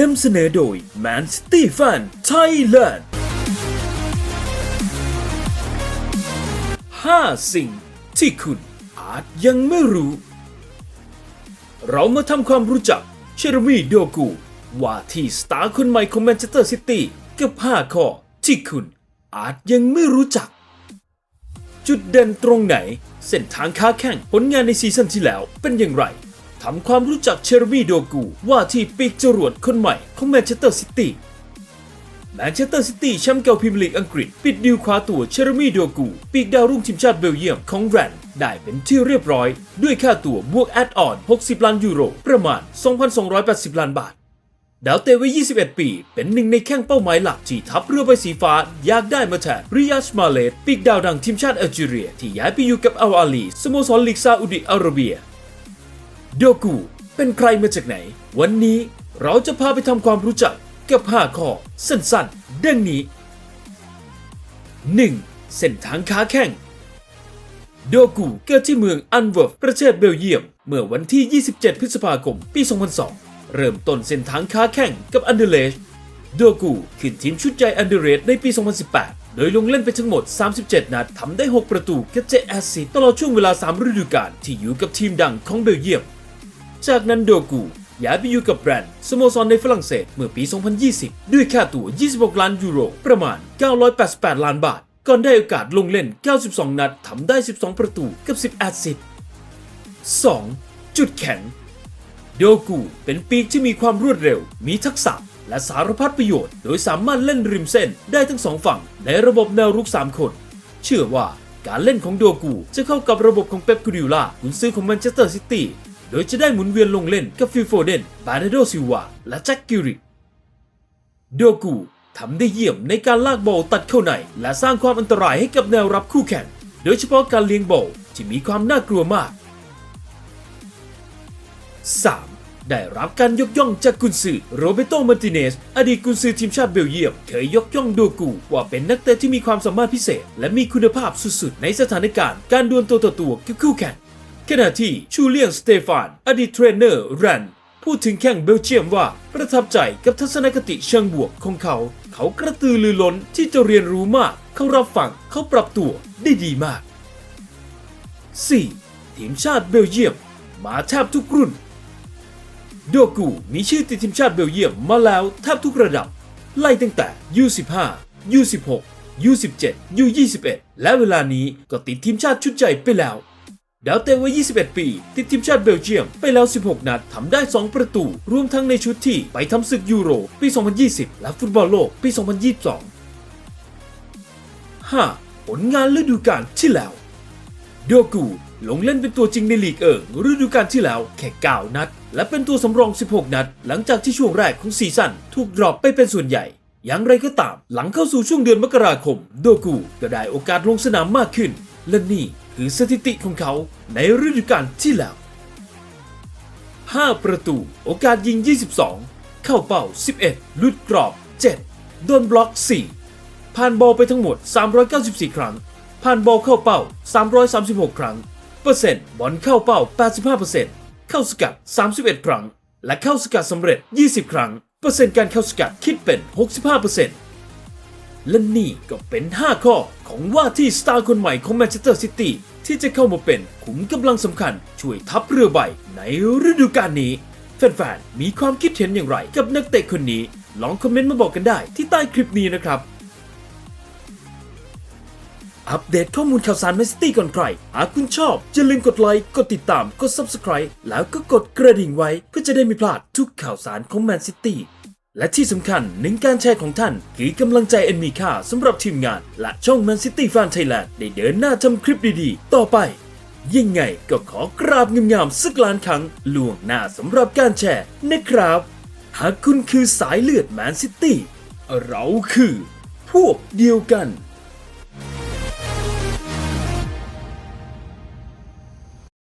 นำเสนอโดย Man City Fan Thailand 5 สิ่งที่คุณอาจยังไม่รู้ เรามาทำความรู้จักเชอร์มีโดกู ว่าที่สตาร์คนใหม่ของแมนเชสเตอร์ซิตี้กับ 5 ข้อที่คุณอาจยังไม่รู้จัก จุดเด่นตรงไหน เส้นทางค้าแข่งผลงานในซีซั่นที่แล้วเป็นอย่างไร ทำความรู้จักเชอร์มีโดกู ว่าที่ปีกจรวดคนใหม่ของแมนเชสเตอร์ซิตี้แมนเชสเตอร์ซิตี้แชมป์เก่าพรีเมียร์ลีกอังกฤษ ปิดดีลคว้าตัวเชอร์มีโดกูปีกดาวรุ่งทีมชาติเบลเยียมของแรนได้เป็นที่เรียบร้อย ด้วยค่าตัวบวกแอดออน 60 ล้านยูโร ประมาณ 2,280 ล้านบาท ดาวเตวัย 21 ปี เป็นหนึ่งในแข้งเป้าหมายหลักที่ทัพเรือใบสีฟ้า อยากได้มาแทนริยัชมาเลตปีกดาวดังทีมชาติแอลจีเรีย ที่ย้ายไปอยู่กับอัลอาลีสโมสรลีกซาอุดิอาระเบีย โดกู เป็นใครมาจากไหน วันนี้เราจะพาไปทำความรู้จักกับ 5 ข้อ สั้นๆ ดังนี้ 1. เส้นทางค้าแข่ง โดกูเกิดที่เมืองอันเวิร์ฟประเทศเบลเยียม เมื่อวันที่ 27 พฤษภาคม ปี 2002 เริ่มต้นเส้นทางค้าแข่งกับอันเดเลชโดกูขึ้นทีมชุดใหญ่อันเดเรสในปี 2018 โดยลงเล่นไปทั้งหมด 37 นัดทำได้ 6 ประตูกับเจแอสซิตตลอดช่วงเวลา 3 ฤดูกาลที่อยู่กับทีมดังของเบลเยียม จากนั้นโดกูย้ายไปอยู่กับแบรนด์สโมสรในฝรั่งเศสเมื่อปี 2020 ด้วยค่าตัว26 ล้านยูโร ประมาณ 988 ล้านบาท ก่อนได้โอกาสลงเล่น 92 นัดทำได้ 12 ประตูกับ 10 แอสซิสต์ 2. จุดแข็ง โดกูเป็นปีกที่มีความรวดเร็ว มีทักษะและสารพัดประโยชน์ โดยสามารถเล่นริมเส้นได้ทั้งสองฝั่งในระบบแนวรุก 3 คน เชื่อว่าการเล่นของโดกูจะเข้ากับระบบของเป๊ปกูดิโอลากุนซื้อของแมนเชสเตอร์ซิตี้ โดยจะได้หมุนเวียนลงเล่นกับฟิลโฟเดน บาร์เนโดซิวา และแจ็คกิริกโดกูทำได้เยี่ยมในการลากบอลตัดเข้าใน และสร้างความอันตรายให้กับแนวรับคู่แข่ง โดยเฉพาะการเลี้ยงบอลที่มีความน่ากลัวมาก 3. ได้รับการยกย่องจากกุนซือโรเบโตมาร์ติเนส อดีตกุนซือทีมชาติเบลเยียม เคยยกย่องโดกูว่าเป็นนักเตะที่มีความสามารถพิเศษ และมีคุณภาพสุดๆ ในสถานการณ์การดวลตัวต่อตัวกับคู่แข่ง ขณะที่ชูเลียนสเตฟานอดีตเทรนเนอร์แรนพูดถึงแข้งเบลเยียมว่าประทับใจกับทัศนคติเชิงบวกของเขา เขากระตือรือร้นที่จะเรียนรู้มาก เขารับฟังเขาปรับตัวได้ดีมาก 4. ทีมชาติเบลเยียม มาแทบทุกรุ่น โดกูมีชื่อติดทีมชาติเบลเยียมมาแล้วแทบทุกระดับ ไล่ตั้งแต่ U15 U16 U17 U21 และเวลานี้ก็ติดทีมชาติชุดใหญ่ไปแล้ว ดาวเตะวัย 21 ปี ติดทีมชาติเบลเยียม ไปแล้ว 16 นัดทำได้ 2 ประตู รวมทั้งในชุดที่ไปทำศึกยูโร ปี 2020 และฟุตบอลโลก ปี 2022 5. ผลงานฤดูกาลที่แล้ว โดกูลงเล่นเป็นตัวจริงในลีกเอิงฤดูกาลที่แล้วแค่ 9 นัด และเป็นตัวสำรอง 16 นัด หลังจากที่ช่วงแรกของซีซั่นถูกดรอปไปเป็นส่วนใหญ่อย่างไรก็ตาม หลังเข้าสู่ช่วงเดือนมกราคม โดกูก็ได้โอกาสลงสนามมากขึ้น และนี่ คือสถิติของเขาในฤดูกาลที่แล้ว 5 ประตู โอกาสยิง 22 เข้าเป้า 11 ลุดกรอบ 7 โดนบล็อก 4 ผ่านบอลไปทั้งหมด 394 ครั้ง ผ่านบอลเข้าเป้า 336 ครั้ง เปอร์เซ็นต์บอลเข้าเป้า 85%เข้าสกัด 31 ครั้ง และเข้าสกัดสำเร็จ 20 ครั้ง เปอร์เซ็นต์การเข้าสกัดคิดเป็น 65% และนี่ก็เป็น 5 ข้อของว่าที่สตาร์คนใหม่ของแมนเชสเตอร์ซิตี้ที่จะเข้ามาเป็นขุมกำลังสำคัญ ช่วยทัพเรือใบในฤดูกาลนี้ แฟนๆ มีความคิดเห็นอย่างไรกับนักเตะคนนี้ ลองคอมเมนต์มาบอกกันได้ที่ใต้คลิปนี้นะครับ อัปเดตข้อมูลข่าวสารแมนซิตี้ก่อนใคร หากคุณชอบอย่าลืมกดไลค์ กดติดตาม กด Subscribe แล้วก็กดกระดิ่งไว้เพื่อจะได้ไม่พลาดทุกข่าวสารของแมนซิตี้ และที่สำคัญหนึ่งการแชร์ของท่านคือกำลังใจอันมีค่าสำหรับทีมงาน และช่อง Man City Fan Thailand ได้เดินหน้าทำคลิปดีๆ ต่อไป ยังไงก็ขอกราบงามๆสักล้านครั้งล่วงหน้าสำหรับการแชร์นะครับ หากคุณคือสายเลือดแมนซิตี้เราคือ พวกเดียวกัน